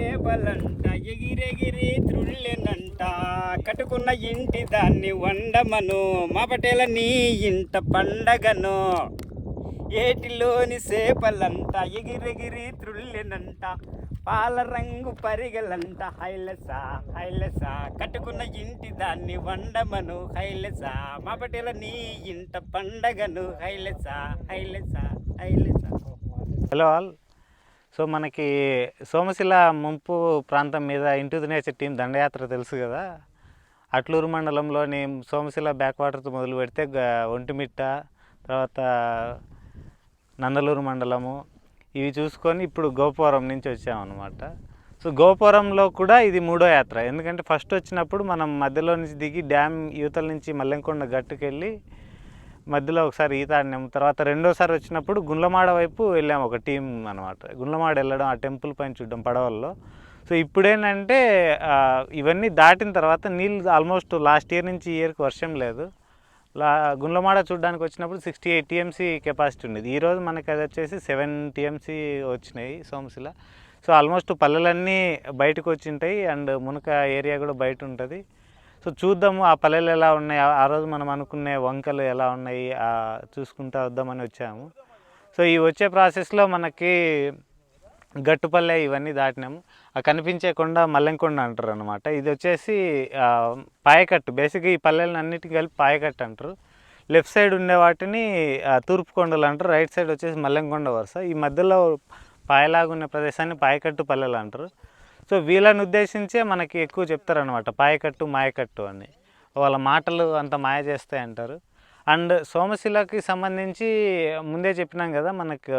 చేపలంట ఎగిరెగిరి త్రుళ్ళెనంట. కట్టుకున్న ఇంటి దాన్ని వండమను మా పటేల నీ ఇంట పండగను. ఏటిలోని చేపలంట ఎగిరెగిరి త్రుళ్ళెనంట. పాల రంగు పరిగలంట హైలసా హైలసా. కట్టుకున్న ఇంటి దాన్ని వండమను హైలసా. మా పటేల నీ ఇంట పండగను హైలసా హైలసా హైలసా. హలో సో మనకి సోమశిల ముంపు ప్రాంతం మీద ఇంటూ ది నేచర్ టీం దండయాత్ర తెలుసు కదా. అట్లూరు మండలంలోని సోమశిల బ్యాక్ వాటర్తో మొదలు పెడితే ఒంటిమిట్ట తర్వాత నందలూరు మండలము. ఇవి చూసుకొని ఇప్పుడు గోపురం నుంచి వచ్చామన్నమాట. సో గోపురంలో కూడా ఇది మూడో యాత్ర. ఎందుకంటే ఫస్ట్ వచ్చినప్పుడు మనం మధ్యలో నుంచి దిగి డ్యామ్ యువతల నుంచి మల్లెంకొండ గట్టుకెళ్ళి మధ్యలో ఒకసారి ఈత ఆడినాము. తర్వాత రెండోసారి వచ్చినప్పుడు గుండ్లమాడ వైపు వెళ్ళాము ఒక టీం అనమాట గుండ్లమాడ వెళ్ళడం ఆ టెంపుల్ పైన చూడడం పడవల్లో. సో ఇప్పుడేంటంటే ఇవన్నీ దాటిన తర్వాత నీళ్ళు ఆల్మోస్ట్ లాస్ట్ ఇయర్ నుంచి ఇయర్కి వర్షం లేదు. లా గుండ్లమాడ చూడడానికి వచ్చినప్పుడు సిక్స్టీ ఎయిట్ టీఎంసీ కెపాసిటీ ఉండేది. ఈరోజు మనకి అది వచ్చేసి సెవెన్ టీఎంసీ వచ్చినాయి సోమశిల. సో ఆల్మోస్ట్ పల్లెలన్నీ బయటకు వచ్చింటాయి అండ్ మునక ఏరియా కూడా బయట ఉంటుంది. సో చూద్దాము ఆ పల్లెలు ఎలా ఉన్నాయి. ఆ- రోజు మనం అనుకునే వంకలు ఎలా ఉన్నాయి చూసుకుంటా వద్దామని వచ్చాము. సో ఈ వచ్చే ప్రాసెస్లో మనకి గట్టుపల్లె ఇవన్నీ దాటినాము. ఆ కనిపించే కొండ మల్లెంకొండ అంటారు అనమాట ఇది వచ్చేసి పాయకట్టు. బేసిక్గా ఈ పల్లెలను అన్నిటికీ కలిపి పాయకట్టు అంటారు. లెఫ్ట్ సైడ్ ఉండే వాటిని తూర్పు కొండలు అంటారు. రైట్ సైడ్ వచ్చేసి మల్లెంకొండ వరుస. ఈ మధ్యలో పాయలాగా ఉన్న ప్రదేశాన్ని పాయకట్టు పల్లెలు అంటారు. సో వీళ్ళని ఉద్దేశించే మనకి ఎక్కువ చెప్తారనమాట పాయకట్టు మాయకట్టు అని. వాళ్ళ మాటలు అంత మాయ చేస్తాయి అంటారు. అండ్ సోమశిలకి సంబంధించి ముందే చెప్పినాం కదా మనకు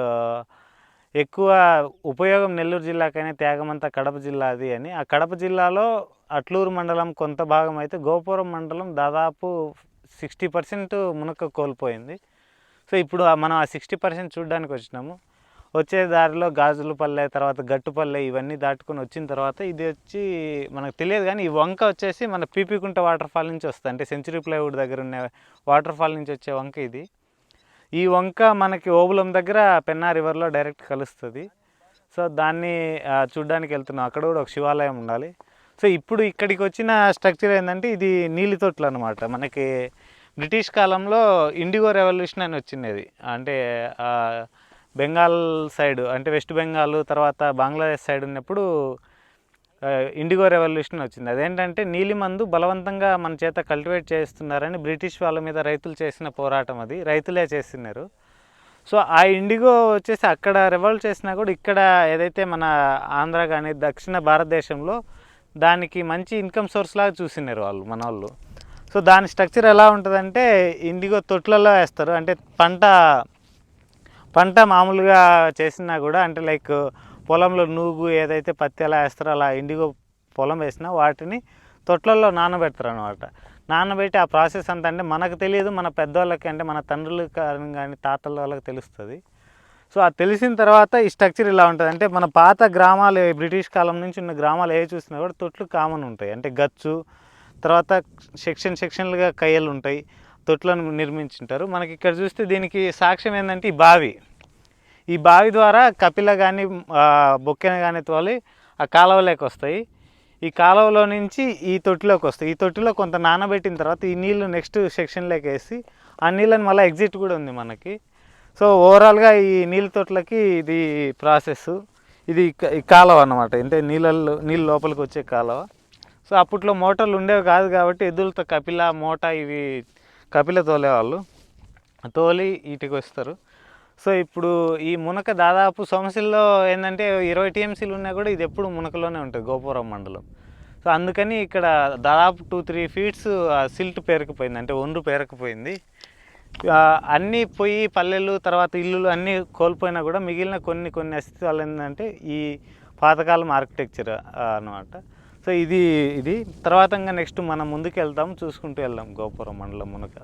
ఎక్కువ ఉపయోగం నెల్లూరు జిల్లాకైనా త్యాగమంతా కడప జిల్లా అది అని. ఆ కడప జిల్లాలో అట్లూరు మండలం కొంత భాగం అయితే గోపురం మండలం దాదాపు సిక్స్టీ పర్సెంట్ మునక కోల్పోయింది. సో ఇప్పుడు మనం ఆ సిక్స్టీ పర్సెంట్ చూడడానికి వచ్చినాము. వచ్చే దారిలో గాజులపల్లె తర్వాత గట్టుపల్లె ఇవన్నీ దాటుకొని వచ్చిన తర్వాత ఇది వచ్చి మనకు తెలియదు కానీ ఈ వంక వచ్చేసి మన పీపీకుంట వాటర్ ఫాల్ నుంచి వస్తుంది. అంటే సెంచరీ ప్లైవుడ్ దగ్గర ఉన్న వాటర్ ఫాల్ నుంచి వచ్చే వంక ఇది. ఈ వంక మనకి ఓబులం దగ్గర పెన్నా రివర్లో డైరెక్ట్ కలుస్తుంది. సో దాన్ని చూడ్డానికి వెళ్తున్నాం. అక్కడ కూడా ఒక శివాలయం ఉండాలి. సో ఇప్పుడు ఇక్కడికి వచ్చిన స్ట్రక్చర్ ఏంటంటే ఇది నీలి తొట్లు అనమాట మనకి బ్రిటిష్ కాలంలో ఇండిగో రెవల్యూషన్ అని వచ్చింది అంటే బెంగాల్ సైడ్ అంటే వెస్ట్ బెంగాల్ తర్వాత బంగ్లాదేశ్ సైడ్ ఉన్నప్పుడు ఇండిగో రెవల్యూషన్ వచ్చింది. అదేంటంటే నీలిమందు బలవంతంగా మన చేత కల్టివేట్ చేస్తున్నారని బ్రిటిష్ వాళ్ళ మీద రైతులు చేసిన పోరాటం అది. రైతులే చేస్తున్నారు సో ఆ ఇండిగో వచ్చేసి అక్కడ రెవల్ట్ చేసినా కూడా ఇక్కడ ఏదైతే మన ఆంధ్ర కానీ దక్షిణ భారతదేశంలో దానికి మంచి ఇన్కమ్ సోర్స్ లాగా చూసినారు వాళ్ళు మన వాళ్ళు. సో దాని స్ట్రక్చర్ ఎలా ఉంటుందంటే ఇండిగో తొట్లలో వేస్తారు. అంటే పంట పంట మామూలుగా చేసినా కూడా అంటే లైక్ పొలంలో నూగు ఏదైతే పత్తి ఎలా వేస్తారో అలా ఇండిగో పొలం వేసినా వాటిని తొట్లల్లో నానబెడతారు అనమాట నానబెట్టి ఆ ప్రాసెస్ అంతా అంటే మనకు తెలియదు మన పెద్దవాళ్ళకి అంటే మన తండ్రులకి కానీ తాతల వాళ్ళకి తెలుస్తుంది. సో అది తెలిసిన తర్వాత ఈ స్ట్రక్చర్ ఇలా ఉంటుంది. అంటే మన పాత గ్రామాలు బ్రిటిష్ కాలం నుంచి ఉన్న గ్రామాలు ఏ చూసినా కూడా తొట్లు కామన్ ఉంటాయి. అంటే గచ్చు తర్వాత సెక్షన్ సెక్షన్లుగా కయ్యలు ఉంటాయి. తొట్లను నిర్మించుంటారు. మనకి ఇక్కడ చూస్తే దీనికి సాక్ష్యం ఏంటంటే ఈ బావి. ఈ బావి ద్వారా కపిల కానీ బొక్కెన కానీ తోలి ఆ కాలువలోకి వస్తాయి ఈ కాలువలో నుంచి ఈ తొట్టిలోకి వస్తాయి ఈ తొట్టిలో కొంత నానబెట్టిన తర్వాత ఈ నీళ్ళు నెక్స్ట్ సెక్షన్లోకి వేసి ఆ నీళ్ళని మళ్ళీ ఎగ్జిట్ కూడా ఉంది మనకి. సో ఓవరాల్గా ఈ నీళ్ళ తొట్లకి ఇది ప్రాసెస్ ఇది ఈ కాలువ అన్నమాట. అంటే నీళ్ళల్లో నీళ్ళు లోపలికి వచ్చే కాలువ. సో అప్పట్లో మోటార్లు ఉండేవి కాదు కాబట్టి ఎద్దులతో కపిల మోటా ఇవి కపిల తోలేవాళ్ళు తోలి వీటికి వస్తారు. సో ఇప్పుడు ఈ మునక దాదాపు సోమశిల్లో ఏంటంటే ఇరవై టీఎంసీలు ఉన్నా కూడా ఇది ఎప్పుడు మునకలోనే ఉంటుంది గోపురం మండలం. సో అందుకని ఇక్కడ దాదాపు టూ త్రీ ఫీట్స్ సిల్ట్ పేరుకుపోయింది. అంటే ఒండ్రు పేరుకుపోయింది. అన్నీ పోయి పల్లెలు తర్వాత ఇల్లులు అన్నీ కోల్పోయినా కూడా మిగిలిన కొన్ని కొన్ని అస్తిత్వాలు ఏంటంటే ఈ పాతకాలం ఆర్కిటెక్చర్ అన్నమాట. సో ఇది ఇది. తర్వాత ఇంకా నెక్స్ట్ మనం ముందుకు వెళ్తాం చూసుకుంటూ వెళ్దాం గోపురం మండలం మునక.